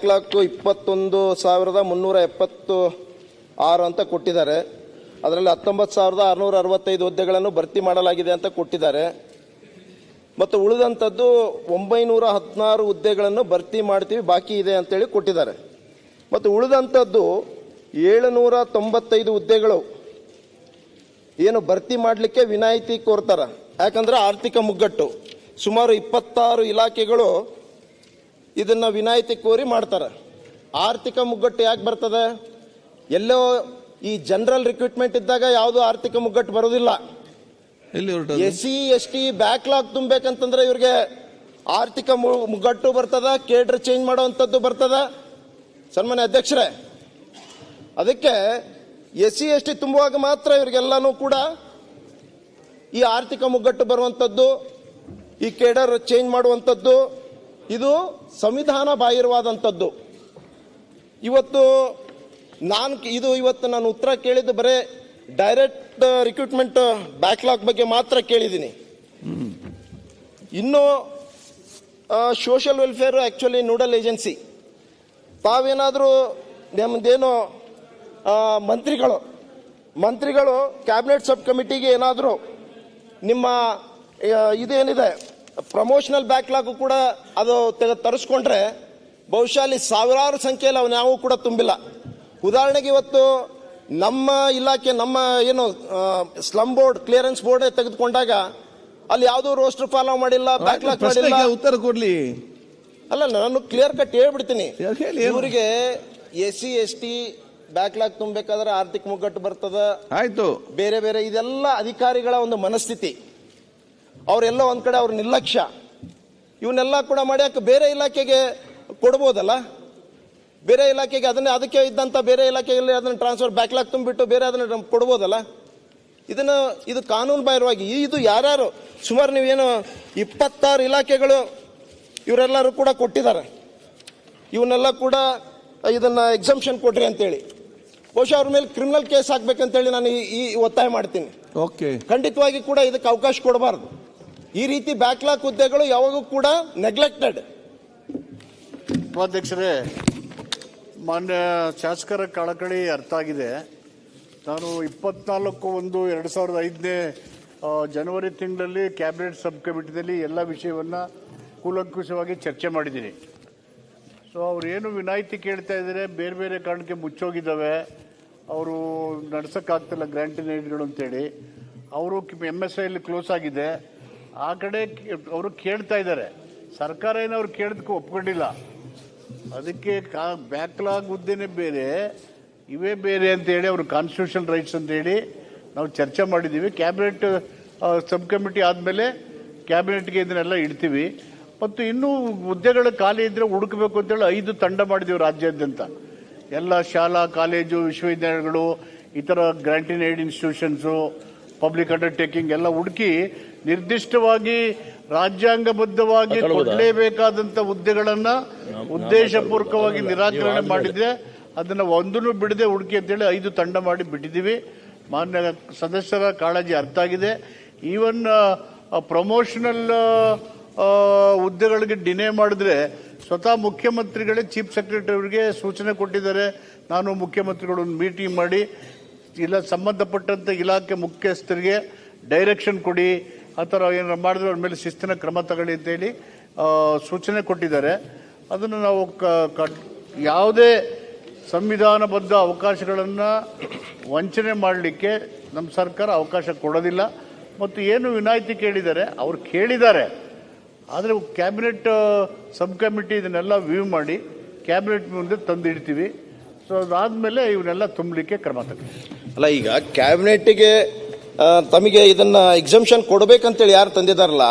Backlog ಇಪ್ಪತ್ತೊಂದು ಸಾವಿರದ ಮುನ್ನೂರ ಎಪ್ಪತ್ತು ಆರು ಅಂತ ಕೊಟ್ಟಿದ್ದಾರೆ. ಅದರಲ್ಲಿ ಹತ್ತೊಂಬತ್ತು ಸಾವಿರದ ಆರುನೂರ ಅರವತ್ತೈದು ಹುದ್ದೆಗಳನ್ನು ಭರ್ತಿ ಮಾಡಲಾಗಿದೆ ಅಂತ ಕೊಟ್ಟಿದ್ದಾರೆ. ಮತ್ತು ಉಳಿದಂಥದ್ದು ಒಂಬೈನೂರ ಹದಿನಾರು ಹುದ್ದೆಗಳನ್ನು ಭರ್ತಿ ಮಾಡ್ತೀವಿ, ಬಾಕಿ ಇದೆ ಅಂತೇಳಿ ಕೊಟ್ಟಿದ್ದಾರೆ. ಮತ್ತು ಉಳಿದಂಥದ್ದು ಏಳುನೂರ ತೊಂಬತ್ತೈದು ಹುದ್ದೆಗಳು ಏನು ಭರ್ತಿ ಮಾಡಲಿಕ್ಕೆ ವಿನಾಯಿತಿ ಕೋರ್ತಾರೆ. ಯಾಕಂದರೆ ಆರ್ಥಿಕ ಮುಗ್ಗಟ್ಟು. ಸುಮಾರು ಇಪ್ಪತ್ತಾರು ಇಲಾಖೆಗಳು ಇದನ್ನ ವಿನಾಯಿತಿ ಕೋರಿ ಮಾಡ್ತಾರೆ. ಆರ್ಥಿಕ ಮುಗ್ಗಟ್ಟು ಯಾಕೆ ಬರ್ತದೆ? ಎಲ್ಲೋ ಈ ಜನರಲ್ ರಿಕ್ರೂಟ್ಮೆಂಟ್ ಇದ್ದಾಗ ಯಾವುದು ಆರ್ಥಿಕ ಮುಗ್ಗಟ್ಟು ಬರೋದಿಲ್ಲ. S C S T backlog ತುಂಬಬೇಕಂತಂದ್ರೆ ಇವ್ರಿಗೆ ಆರ್ಥಿಕ ಮುಗ್ಗಟ್ಟು ಬರ್ತದ ಕೇಡ್ರ್ ಚೇಂಜ್ ಮಾಡುವಂಥದ್ದು ಬರ್ತದ. ಸನ್ಮಾನ್ಯ ಅಧ್ಯಕ್ಷರೇ ಅದಕ್ಕೆ ಎಸ್ ಸಿ ಎಸ್ ಟಿ ತುಂಬುವಾಗ ಮಾತ್ರ ಇವ್ರಿಗೆಲ್ಲಾನು ಕೂಡ ಈ ಆರ್ಥಿಕ ಮುಗ್ಗಟ್ಟು ಬರುವಂಥದ್ದು ಈ ಕೇಡರ್ ಚೇಂಜ್ ಮಾಡುವಂಥದ್ದು ಇದು ಸಂವಿಧಾನ ಬಾಹಿರವಾದಂಥದ್ದು ಇವತ್ತು ನಾನು ಇದು ಇವತ್ತು ನಾನು ಉತ್ತರ ಕೇಳಿದ್ದು ಬರೇ ಡೈರೆಕ್ಟ್ ರಿಕ್ರೂಟ್ಮೆಂಟ್ ಬ್ಯಾಕ್ಲಾಗ್ ಬಗ್ಗೆ ಮಾತ್ರ ಕೇಳಿದ್ದೀನಿ. ಇನ್ನು social welfare actually nodal agency. ತಾವೇನಾದರೂ ನಮ್ಮದೇನು ಮಂತ್ರಿಗಳು ಮಂತ್ರಿಗಳು, ಕ್ಯಾಬಿನೆಟ್ ಸಬ್ ಕಮಿಟಿಗೆ ಏನಾದರೂ ನಿಮ್ಮ ಇದೇನಿದೆ ಪ್ರಮೋಷನಲ್ ಬ್ಯಾಕ್ಲಾಗು ಕೂಡ ಅದು ತೆಗೆ ತರಿಸ್ಕೊಂಡ್ರೆ ಬಹುಶಃ ಅಲ್ಲಿ ಸಾವಿರಾರು ಸಂಖ್ಯೆಯಲ್ಲಿ ಅವನು ಯಾವೂ ಕೂಡ ತುಂಬಿಲ್ಲ. ಉದಾಹರಣೆಗೆ ಇವತ್ತು ನಮ್ಮ ಇಲಾಖೆ ನಮ್ಮ ಏನು ಸ್ಲಮ್ ಬೋರ್ಡ್ ಕ್ಲಿಯರೆನ್ಸ್ ಬೋರ್ಡ್ ತೆಗೆದುಕೊಂಡಾಗ ಅಲ್ಲಿ ಯಾವುದೂ ರೋಸ್ಟರ್ ಫಾಲೋ ಮಾಡಿಲ್ಲ ಬ್ಯಾಕ್ಲಾಗ್ ಮಾಡಿಲ್ಲ. ಉತ್ತರ ಕೊಡ್ಲಿ. ಅಲ್ಲ ನಾನು ಕ್ಲಿಯರ್ ಕಟ್ ಹೇಳ್ಬಿಡ್ತೀನಿ? ಇವರಿಗೆ S C S T backlog ತುಂಬಬೇಕಾದ್ರೆ ಆರ್ಥಿಕ ಮುಗ್ಗಟ್ಟು ಬರ್ತದ. ಆಯ್ತು. ಬೇರೆ ಬೇರೆ ಇದೆಲ್ಲ ಅಧಿಕಾರಿಗಳ ಒಂದು ಮನಸ್ಥಿತಿ. ಅವರೆಲ್ಲ ಒಂದು ಕಡೆ ಅವ್ರ ನಿರ್ಲಕ್ಷ್ಯ. ಇವನ್ನೆಲ್ಲ ಕೂಡ ಮಾಡ್ಯಾಕೆ ಬೇರೆ ಇಲಾಖೆಗೆ ಕೊಡ್ಬೋದಲ್ಲ? ಬೇರೆ ಇಲಾಖೆಗೆ ಅದನ್ನೇ ಅದಕ್ಕೆ ಇದ್ದಂಥ ಬೇರೆ ಇಲಾಖೆಯಲ್ಲಿ ಅದನ್ನು ಟ್ರಾನ್ಸ್ಫರ್ ಬ್ಯಾಕ್ಲಾಗ್ ತುಂಬಿಟ್ಟು ಬೇರೆ ಅದನ್ನು ಕೊಡ್ಬೋದಲ್ಲ? ಇದನ್ನು ಇದು ಕಾನೂನು ಬಾಹಿರವಾಗಿ ಇದು ಯಾರ್ಯಾರು ಸುಮಾರು ನೀವೇನು ಇಪ್ಪತ್ತಾರು ಇಲಾಖೆಗಳು ಇವರೆಲ್ಲರೂ ಕೂಡ ಕೊಟ್ಟಿದ್ದಾರೆ. ಇವನ್ನೆಲ್ಲ ಕೂಡ ಇದನ್ನು ಎಕ್ಸಮ್ಷನ್ ಕೊಡ್ರಿ ಅಂತೇಳಿ. ಬಹುಶಃ ಅವ್ರ ಮೇಲೆ ಕ್ರಿಮಿನಲ್ ಕೇಸ್ ಹಾಕ್ಬೇಕಂತೇಳಿ ನಾನು ಈ- ಈ ಒತ್ತಾಯ ಮಾಡ್ತೀನಿ. ಓಕೆ ಖಂಡಿತವಾಗಿ ಕೂಡ ಇದಕ್ಕೆ ಅವಕಾಶ ಕೊಡಬಾರ್ದು. ಈ ರೀತಿ ಬ್ಯಾಕ್ಲಾಕ್ ಹುದ್ದೆಗಳು ಯಾವಾಗೂ ಕೂಡ ನೆಗ್ಲೆಕ್ಟೆಡ್ ಉಪಾಧ್ಯಕ್ಷರೇ, ಮಾನ್ಯ ಶಾಸಕರ ಕಳಕಳಿ ಅರ್ಥ ಆಗಿದೆ. ನಾನು ಇಪ್ಪತ್ನಾಲ್ಕು ಒಂದು ಎರಡು ಸಾವಿರದ ಐದನೇ ಜನವರಿ ತಿಂಗಳಲ್ಲಿ ಕ್ಯಾಬಿನೆಟ್ ಸಬ್ ಕಮಿಟಿನಲ್ಲಿ ಎಲ್ಲ ವಿಷಯವನ್ನು ಕೂಲಂಕುಷವಾಗಿ ಚರ್ಚೆ ಮಾಡಿದ್ದೀನಿ. ಸೊ ಅವರೇನು ವಿನಾಯಿತಿ ಕೇಳ್ತಾ ಇದ್ದಾರೆ, ಬೇರೆ ಬೇರೆ ಕಾರಣಕ್ಕೆ ಮುಚ್ಚೋಗಿದ್ದಾವೆ. ಅವರು ನಡೆಸೋಕ್ಕಾಗ್ತಿಲ್ಲ ಗ್ರ್ಯಾಂಟಿನೇಟ್ಗಳು ಅಂತೇಳಿ. ಅವರು ಎಂ ಎಸ್ ಐಲಿ ಕ್ಲೋಸ್ ಆಗಿದೆ. ಆ ಕಡೆ ಅವರು ಕೇಳ್ತಾ ಇದ್ದಾರೆ. ಸರ್ಕಾರ ಏನು ಅವ್ರು ಕೇಳೋದಕ್ಕೆ ಒಪ್ಕೊಂಡಿಲ್ಲ. ಅದಕ್ಕೆ ಕಾ ಬ್ಯಾಕ್ಲಾಗ್ ಹುದ್ದೆನೇ ಬೇರೆ, ಇವೇ ಬೇರೆ ಅಂತೇಳಿ ಅವರು ಕಾನ್ಸ್ಟಿಟ್ಯೂಷನ್ ರೈಟ್ಸ್ ಅಂತ ಹೇಳಿ ನಾವು ಚರ್ಚೆ ಮಾಡಿದ್ದೀವಿ. ಕ್ಯಾಬಿನೆಟ್ ಸಬ್ ಕಮಿಟಿ ಆದಮೇಲೆ ಕ್ಯಾಬಿನೆಟ್ಗೆ ಇದನ್ನೆಲ್ಲ ಇಡ್ತೀವಿ. ಮತ್ತು ಇನ್ನೂ ಹುದ್ದೆಗಳು ಖಾಲಿ ಇದ್ದರೆ ಹುಡುಕಬೇಕು ಅಂತೇಳಿ ಐದು ತಂಡ ಮಾಡಿದ್ದೀವಿ ರಾಜ್ಯಾದ್ಯಂತ. ಎಲ್ಲ ಶಾಲಾ, ಕಾಲೇಜು, ವಿಶ್ವವಿದ್ಯಾಲಯಗಳು ಥರ grant in aid institutions public undertaking ಎಲ್ಲ ಹುಡುಕಿ ನಿರ್ದಿಷ್ಟವಾಗಿ ರಾಜ್ಯಾಂಗಬದ್ಧವಾಗಿ ಕೊಡಲೇಬೇಕಾದಂತ ಹುದ್ದೆಗಳನ್ನ ಉದ್ದೇಶಪೂರ್ವಕವಾಗಿ ನಿರಾಕರಣೆ ಮಾಡಿದ್ರೆ ಅದನ್ನ ಒಂದನ್ನು ಬಿಡದೆ ಹುಡುಕಿ ಅಂತೇಳಿ ಐದು ತಂಡ ಮಾಡಿ ಬಿಟ್ಟಿದ್ದೀವಿ ಮಾನ್ಯ ಸದಸ್ಯರ ಕಾಳಜಿ ಅರ್ಥ ಆಗಿದೆ. ಈವನ್ ಪ್ರಮೋಷನಲ್ ಹುದ್ದೆಗಳಿಗೆ ಡಿನೇ ಮಾಡಿದ್ರೆ ಸ್ವತಃ ಮುಖ್ಯಮಂತ್ರಿಗಳೇ ಚೀಫ್ ಸೆಕ್ರೆಟರಿ ಅವರಿಗೆ ಸೂಚನೆ ಕೊಟ್ಟಿದ್ದಾರೆ. ನಾನು ಮುಖ್ಯಮಂತ್ರಿಗಳು ಮೀಟಿಂಗ್ ಮಾಡಿ ಇಲ್ಲ ಸಂಬಂಧಪಟ್ಟಂಥ ಇಲಾಖೆ ಮುಖ್ಯಸ್ಥರಿಗೆ ಡೈರೆಕ್ಷನ್ ಕೊಡಿ, ಆ ಥರ ಏನಾರು ಮಾಡಿದ್ರೆ ಅವ್ರ ಮೇಲೆ ಶಿಸ್ತಿನ ಕ್ರಮ ತಗೊಳ್ಳಿ ಅಂತೇಳಿ ಸೂಚನೆ ಕೊಟ್ಟಿದ್ದಾರೆ. ಅದನ್ನು ನಾವು ಕ- ಕ- ಯಾವುದೇ ಸಂವಿಧಾನಬದ್ಧ ಅವಕಾಶಗಳನ್ನು ವಂಚನೆ ಮಾಡಲಿಕ್ಕೆ ನಮ್ಮ ಸರ್ಕಾರ ಅವಕಾಶ ಕೊಡೋದಿಲ್ಲ. ಮತ್ತು ಏನು ವಿನಾಯಿತಿ ಕೇಳಿದ್ದಾರೆ, ಅವ್ರು ಕೇಳಿದ್ದಾರೆ. ಆದರೆ ಕ್ಯಾಬಿನೆಟ್ ಸಬ್ ಕಮಿಟಿ ಇದನ್ನೆಲ್ಲ ವ್ಯೂ ಮಾಡಿ, ಕ್ಯಾಬಿನೆಟ್ ಮುಂದೆ ತಂದಿಡ್ತೀವಿ. ಸೊ ಅದಾದಮೇಲೆ ಇವನ್ನೆಲ್ಲ ತುಂಬಲಿಕ್ಕೆ ಕ್ರಮ ತಗೊಳ್ತೀವಿ ಅಲ್ಲ ಈಗ ಕ್ಯಾಬಿನೆಟ್ಗೆ ತಮಗೆ ಇದನ್ನ ಎಕ್ಸಂಪ್ಷನ್ ಕೊಡ್ಬೇಕಂತೇಳಿ ಯಾರು ತಂದಿದಾರಲ್ಲ